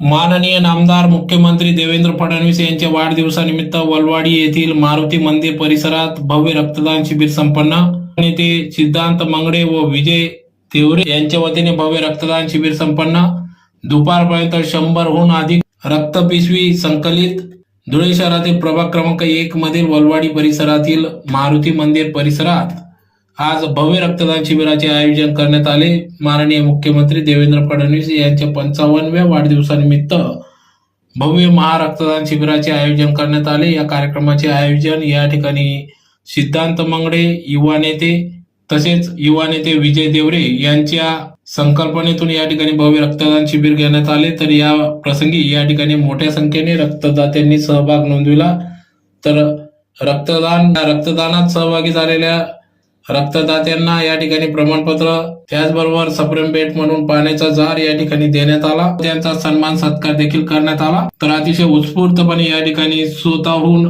माननीय नामदार मुख्यमंत्री देवेंद्र फडणवीस यांच्या वाढदिवसानिमित्त वलवाडी येथील मारुती मंदिर परिसरात भव्य रक्तदान शिबिर संपन्न. नेते सिद्धांत मंगडे व विजय तेवरे यांच्या वतीने भव्य रक्तदान शिबिर संपन्न. दुपारपर्यंत शंभरहून अधिक रक्तपिशवी संकलित. धुळे शहरातील प्रभाग क्रमांक एक मधील वलवाडी परिसरातील मारुती मंदिर परिसरात आज भव्य रक्तदान शिबिराचे आयोजन करण्यात आले. माननीय मुख्यमंत्री देवेंद्र फडणवीस यांच्या पंचावन्नव्या वाढदिवसानिमित्त भव्य महारक्तदान शिबिराचे आयोजन करण्यात आले. या कार्यक्रमाचे आयोजन या ठिकाणी सिद्धांत मंगडे युवा नेते तसेच युवा नेते विजय देवरे यांच्या संकल्पनेतून या ठिकाणी भव्य रक्तदान शिबिर घेण्यात आले. तर या प्रसंगी या ठिकाणी मोठ्या संख्येने रक्तदात्यांनी सहभाग नोंदविला. तर रक्तदान रक्तदानात सहभागी झालेल्या रक्तदात्यांना या ठिकाणी प्रमाणपत्र त्याचबरोबर सप्रेम भेट म्हणून पाण्याचा जार या ठिकाणी देण्यात आला. त्यांचा सन्मान सत्कार देखील करण्यात आला. तर अतिशय उत्स्फूर्तपणे या ठिकाणी स्वतःहून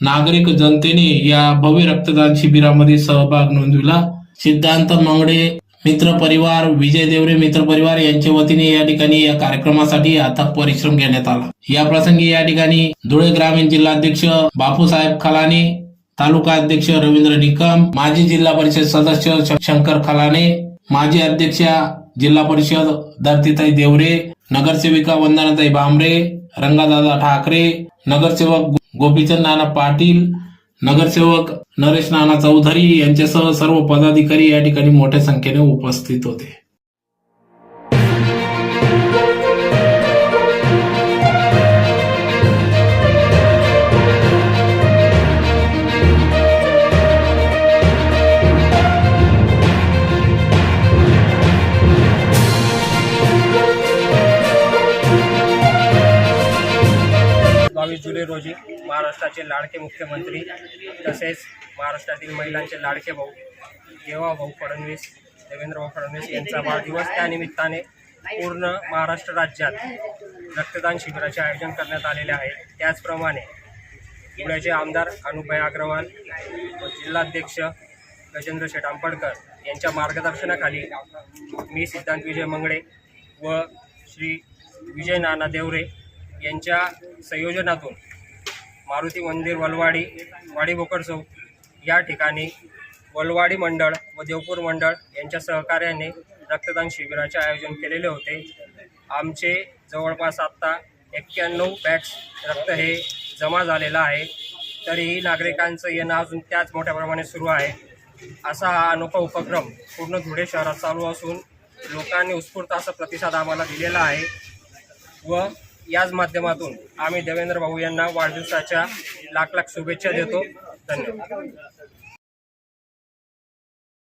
नागरिक जनतेने या भव्य रक्तदान शिबिरामध्ये सहभाग नोंदविला. सिद्धांत मंगडे मित्र परिवार विजय देवरे मित्र परिवार यांच्या वतीने या ठिकाणी या कार्यक्रमासाठी अथक परिश्रम घेण्यात आला. या प्रसंगी या ठिकाणी धुळे ग्रामीण जिल्हाध्यक्ष बापूसाहेब खलाने तालुका अध्यक्ष रवींद्र निकम माजी जिल्हा परिषद सदस्य शंकर खलाने माजी अध्यक्षा जिल्हा परिषद धरतीताई देवरे नगरसेविका वंदनाताई भांबरे रंगादादा ठाकरे नगरसेवक गोपीचंद नाना पाटील नगरसेवक नरेश नाना चौधरी यांच्यासह सर्व पदाधिकारी या ठिकाणी मोठ्या संख्येने उपस्थित होते. रोजी महाराष्ट्राचे लाडके मुख्यमंत्री तसेच महाराष्ट्रातील महिलांचे लाडके भाऊ देवा भाऊ फडणवीस देवेंद्र भाऊ फडणवीस यांचा वाढदिवस त्यानिमित्ताने पूर्ण महाराष्ट्र राज्यात रक्तदान शिबिराचे आयोजन करण्यात आलेले आहे. त्याचप्रमाणे पुण्याचे आमदार अनुभाई अग्रवाल व जिल्हाध्यक्ष गजेंद्र शेठ आंबडकर यांच्या मार्गदर्शनाखाली मी सिद्धांत विजय मंगळे व श्री विजय नाना देवरे यांच्या संयोजनातून मारुती मंदिर वलवाडी वाडी चौक या ठिकाणी वलवाडी मंडळ व देवपूर मंडळ यांच्या सहकार्याने रक्तदान शिबिराचे आयोजन केलेले होते. आमचे जवळपास आत्ता एक्क्याण्णव बॅग्स रक्त हे जमा झालेलं आहे. तरीही नागरिकांचं येणं अजून त्याच मोठ्या प्रमाणे सुरू आहे. असा हा अनोखा उपक्रम पूर्ण धुळे शहरात चालू असून लोकांनी उत्स्फूर्त असा प्रतिसाद आम्हाला दिलेला आहे व याच माध्यमातून आम्ही देवेंद्र भाऊ यांना वाढदिवसाच्या लाख लाख शुभेच्छा देतो. धन्यवाद.